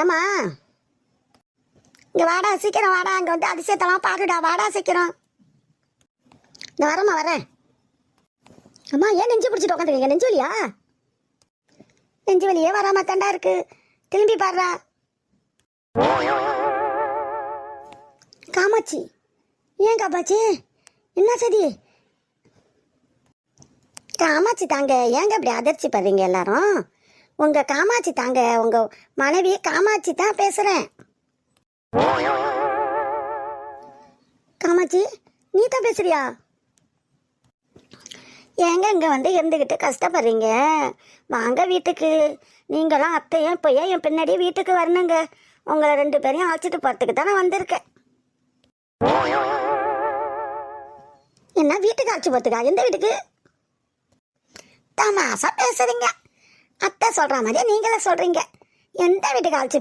ஏம்மா? இங்கே வாடா சீக்கிரம் வாடா. அங்கே வந்து அதிசயத்தெல்லாம் பாருடா. வாடா சீக்கிரம். நான் வரம்மா வரேன். அம்மா ஏன் நெஞ்சு பிடிச்சிட்டு உட்காந்துருக்கீங்க நெஞ்சு வலியா? நெஞ்சு வலியே வராம தண்டா இருக்கு? திரும்பி பாடுறா காமாட்சி ஏன் காமாட்சி? என்ன சதி? காமாட்சி தாங்க ஏங்க இப்படி அதிர்ச்சி படுறீங்க எல்லாரும்? உங்க காமாட்சி தாங்க. உங்க மனைவி காமாட்சி தான் பேசுறேன். காமாட்சி நீ தான் பேசுறியா? ஏங்க இங்கே வந்து இருந்துக்கிட்டு கஷ்டப்படுறீங்க. வாங்க வீட்டுக்கு. நீங்களும் அத்தையும் இப்போ ஏன் என் பின்னாடி வீட்டுக்கு வரணுங்க. உங்களை ரெண்டு பேரையும் அழைச்சிட்டு போகிறதுக்கு தானே வந்திருக்கேன். என்ன வீட்டுக்கு அழைச்சி போகிறதுக்கா எந்த வீட்டுக்கு? தமாசா பேசுறீங்க. அத்தை சொல்கிற மாதிரியே நீங்களே சொல்கிறீங்க எந்த வீட்டுக்கு அழைச்சி